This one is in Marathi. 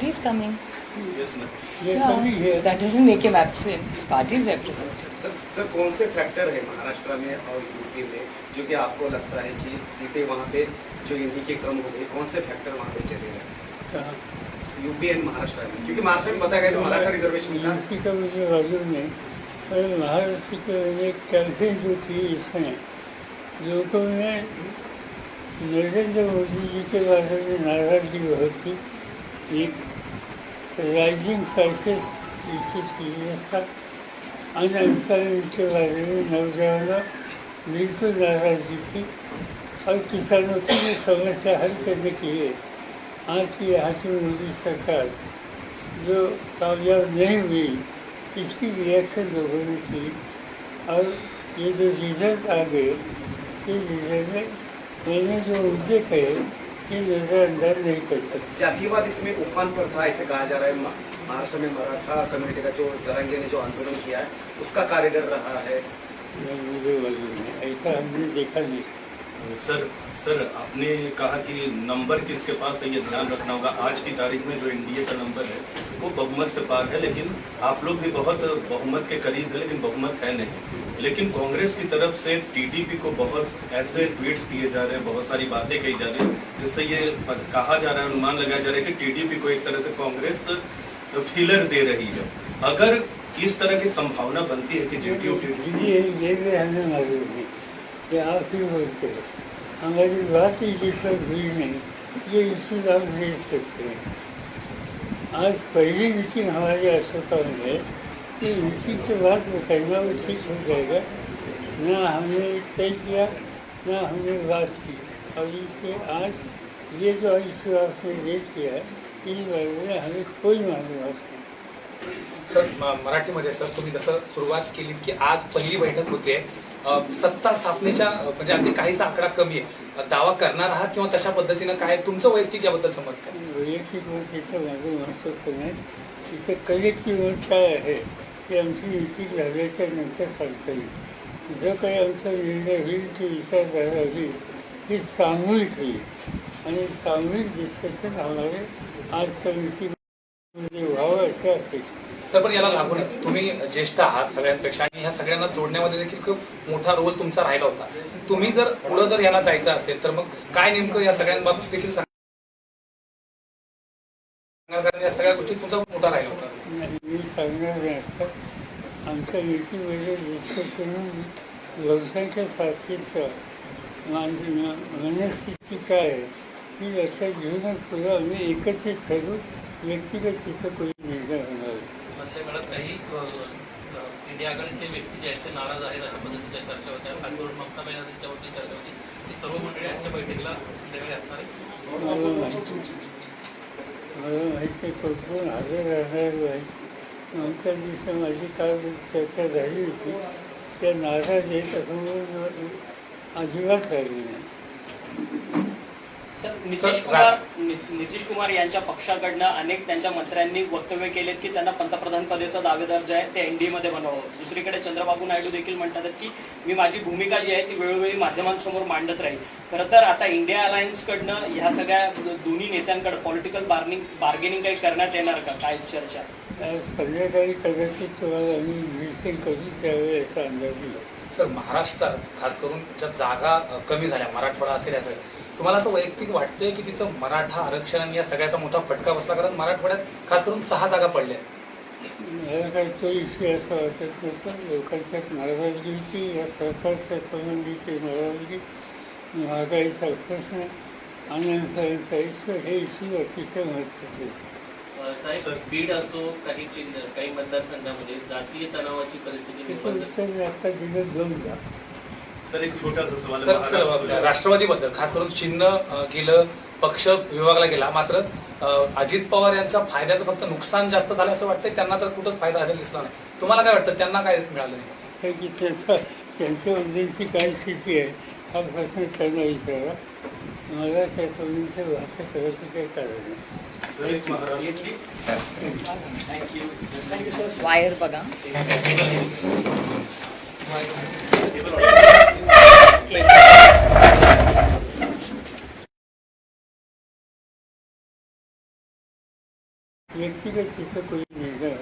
He's coming. Yes, ma'am. Yeah, so that doesn't make him absent. His party is represented. Sir sir कौन से फैक्टर है महाराष्ट्र में और यूपी में जो कि आपको लगता है कि सीटें वहाँ पे जो इन्हीं के कम हो गई कौन से फैक्टर वहाँ पे चले गए यूपी एंड महाराष्ट्र में क्योंकि महाराष्ट्र में बताया गया तो मराठा रिजर्वेशन था यूपी का मुझे मालूम नहीं पर महाराष्ट्र के एक कैंपेन जो थी इसमें लोगों में नरेंद्र मोदी जी के बारे में नाराजगी बहुत थी एक राइजिंग प्राइसेस इशू सीरियस था अनएम्प्लॉयमेंट के बारे में नौजवानों बिल्कुल नाराजगी थी और किसानों की समस्या हल करने के लिए आज की हाथी मोदी सरकार जो कामयाब नहीं हुई इसकी रिएक्शन लोगों ने की और ये जो रिजल्ट आ गए ये रिजल्ट में मैंने जो मुद्दे कहे अंदर नहीं कर सकते। जातिवाद इसमें उफान पर था ऐसे कहा जा रहा है। महाराष्ट्र में मराठा कम्युनिटी का जो जरंगे ने जो आंदोलन किया है उसका कार्यगर रहा है। मुझे ऐसा हमने देखा नहीं। सर सर आपने कहा कि नंबर किसके पास है ये ध्यान रखना होगा। आज की तारीख में जो एनडीए का नंबर है वो बहुमत से पार है, लेकिन आप लोग भी बहुत बहुमत के करीब है, लेकिन बहुमत है नहीं। लेकिन कांग्रेस की तरफ़ से टीडीपी को बहुत ऐसे ट्वीट्स किए जा रहे हैं, बहुत सारी बातें कही जा रही हैं, जिससे ये कहा जा रहा है, अनुमान लगाया जा रहा है कि टीडीपी को एक तरह से कांग्रेस फीलर दे रही है। अगर इस तरह की संभावना बनती है कि जेडीयू कि हमारी बात ये इशू आप रेज करते हैं आज पहली मीटिंग हमारे अशोका में है कि मीटिंग के बाद कहना वो ठीक हो जाएगा। ना हमने तय किया ना हमने बात की। और इससे आज ये जो इशू आपने रेज किया है इस बारे में हमें कोई मालूम सर म- मराठीमध्ये सर तुम्ही जसं सुरुवात केली की आज पहिली बैठक होते अ, सत्ता स्थापनेच्या म्हणजे अगदी काहीसा आकडा कमी आहे. दावा करणार आहात किंवा तशा पद्धतीनं काय तुमचं वैयक्तिक याबद्दल समज काय? वैयक्तिक म्हणजे मत तिचं माझं महत्त्वाचं नाही. तिचं कलेक्टिव्ह मत काय आहे? ते आमची युती झाल्याच्यानंतर सांगता येईल. जो काही आमचा निर्णय होईल ती विचारधारा होईल ही सामूहिक होईल. आणि सामूहिक डिस्कशन आम्हाला आज समितीमध्ये व्हावं अशी अपेक्षा. सर पण याला लागूनच तुम्ही ज्येष्ठ आहात सगळ्यांपेक्षा आणि ह्या सगळ्यांना जोडण्यामध्ये देखील खूप मोठा रोल तुमचा राहिला होता. तुम्ही जर पुढं जर यांना जायचं असेल तर मग काय नेमकं या सगळ्यांबाबतीत देखील सांगणार? कारण या सगळ्या गोष्टी तुमचा मोठा राहिला होता. मी सांगणार आमच्या मीटिंगमध्ये डिस्कशन व्यवसायाच्या साथीचं मनस्थिती काय आहे ही लक्षात घेऊनच पुढे आम्ही एकत्रित ठरवू व्यक्तिगत चित्र कोणी निर्णय होणार काळात काही अ, इंडिया आघाडीतले व्यक्ती जे आहेत ते नाराज आहेत अशा पद्धतीच्या चर्चा होत्या खास करून ममता बॅनर्जींच्यावरती चर्चा होती ही सर्व मंडळी आजच्या बैठकीला संध्याकाळी असणार आहे हजर राहणार नाही आमच्या दिवशी माझी काल चर्चा झाली होती त्या नाराज आहेत असं अजिबात झाली नाही सर नितीश कुमार नितीश कुमार यांच्या पक्षाकडनं अनेक त्यांच्या मंत्र्यांनी वक्तव्य केलेत की त्यांना पंतप्रधान पदाचा दावेदार जे आहे ते एनडीए मध्ये बनावं दुसरीकडे चंद्रबाबू नायडू देखील म्हणतात की मी माझी भूमिका जी आहे ती वेळोवेळी माध्यमांसमोर मांडत राहील. खरं तर आता इंडिया अलायन्स कडनं ह्या सगळ्या दोन्ही नेत्यांकडे पॉलिटिकल बार्निंग बार्गेनिंग काही करण्यात येणार का? काय चर्चा? संध्याकाळी कदाचित तुम्हाला आम्ही ब्रीफिंग करू त्यावेळी याचा अंदाज सर महाराष्ट्रात खास करून ज्या जागा कमी झाल्या मराठवाडा असेल या सगळ्या तुम्हाला असं वैयक्तिक वाटतंय की तिथं मराठा आरक्षण आणि या सगळ्याचा मोठा फटका बसला? कारण मराठवाड्यात खास करून सहा जागा पडल्या. मला काही तो इश्यू असं वाटत नव्हतं लोकांच्या नाराजगीची या सरकारच्या संबंधीची नाराजगी हे इश्यू अतिशय महत्त्वाचे आहेत अ, साहेब बीड असो काही काही मतदारसंघामध्ये जातीय तणावाची परिस्थिती आता दोन जा सर एक छोटासा सवाल राष्ट्रवादीबद्दल खास करून चिन्ह गेलं पक्ष विभागला गेला मात्र अजित पवार यांच्या फायद्याचं फक्त नुकसान जास्त झालं असं वाटतंय त्यांना तर कुठंच फायदा झालेला दिसला नाही. तुम्हाला काय वाटतं त्यांना काय मिळालं नाही? तर की त्याचा त्यांच्याबद्दलची काय स्थिती आहे हा प्रश्न त्यांना विचारा. मला त्या संबंधीचं भाष्य करायचं काही कारण नाही. सर एक महाराष्ट्र. Wire बघा. व्यक्तिगत तिथं कोई निर्णय होणार